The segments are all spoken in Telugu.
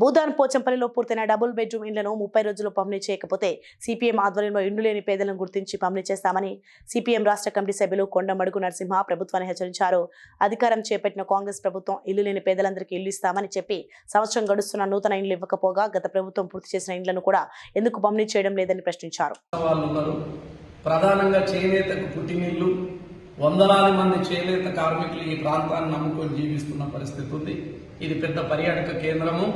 భూదాన్ పోచంపల్లిలో పూర్తయిన డబుల్ బెడ్రూమ్ ఇండ్లను ముప్పై రోజుల్లో పంపిణీ చేయకపోతే సిపిఎం ఆధ్వర్యంలో ఇండ్లు లేని పేదలను గుర్తించి పంపిణీ చేస్తామని సిపిఎం రాష్ట్ర కమిటీ సభ్యులు కొండమడుగు నరసింహ ప్రభుత్వాన్ని హెచ్చరించారు. అధికారం చేపట్టిన కాంగ్రెస్ ప్రభుత్వం ఇల్లు లేని పేదలందరికీ ఇల్లు ఇస్తామని చెప్పి సంవత్సరం గడుస్తున్న నూతన ఇండ్లు ఇవ్వకపోగా గత ప్రభుత్వం పూర్తి చేసిన ఇండ్లను కూడా ఎందుకు పంపిణీ చేయడం లేదని ప్రశ్నించారు. ప్రధానంగా చేనేతకు పుట్టినిల్లు. వందలాది మంది చేనేత కార్మికులు ఈ ప్రాంతాన్ని నమ్ముకొని జీవిస్తున్న పరిస్థితి ఉంది. ఇది పెద్ద పర్యాటక కేంద్రము.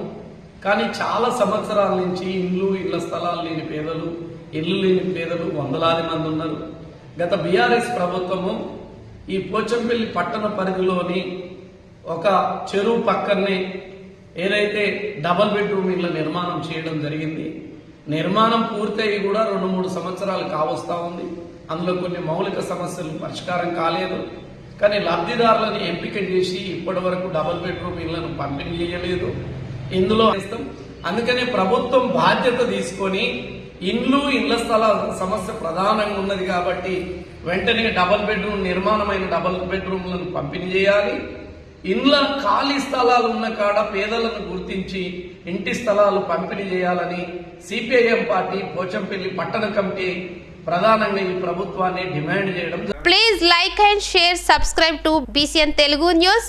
కానీ చాలా సంవత్సరాల నుంచి ఇండ్లు ఇళ్ళ స్థలాలు లేని పేదలు ఇల్లు లేని పేదలు వందలాది మంది ఉన్నారు. గత బీఆర్ఎస్ ప్రభుత్వము ఈ పోచంపల్లి పట్టణ పరిధిలోని ఒక చెరువు పక్కనే ఏదైతే డబల్ బెడ్రూమ్ ఇళ్ళ నిర్మాణం చేయడం జరిగింది. నిర్మాణం పూర్తయి కూడా రెండు మూడు సంవత్సరాలు కావస్తా ఉంది. అందులో కొన్ని మౌలిక సమస్యలు పరిష్కారం కాలేదు. కానీ లబ్ధిదారులను ఎంపిక చేసి ఇప్పటి వరకు డబల్ బెడ్రూమ్ ఇళ్ళను పంపిణీ చేయలేదు. ఇందులో అందుకనే ప్రభుత్వం బాధ్యత తీసుకొని ఇండ్లు ఇండ్ల స్థలాల సమస్య ప్రధానంగా ఉన్నది కాబట్టి వెంటనే డబుల్ బెడ్రూమ్ నిర్మాణమైన డబల్ బెడ్రూమ్లను పంపిణీ చేయాలి. ఇండ్ల ఖాళీ స్థలాలు ఉన్న కాడ పేదలను గుర్తించి ఇంటి స్థలాలు పంపిణీ చేయాలని సిపిఐఎం పార్టీ పోచంపల్లి పట్టణ కమిటీ ప్రధానంగా ఈ ప్రభుత్వాన్ని డిమాండ్ చేయడం please like and share subscribe to BCN Telugu news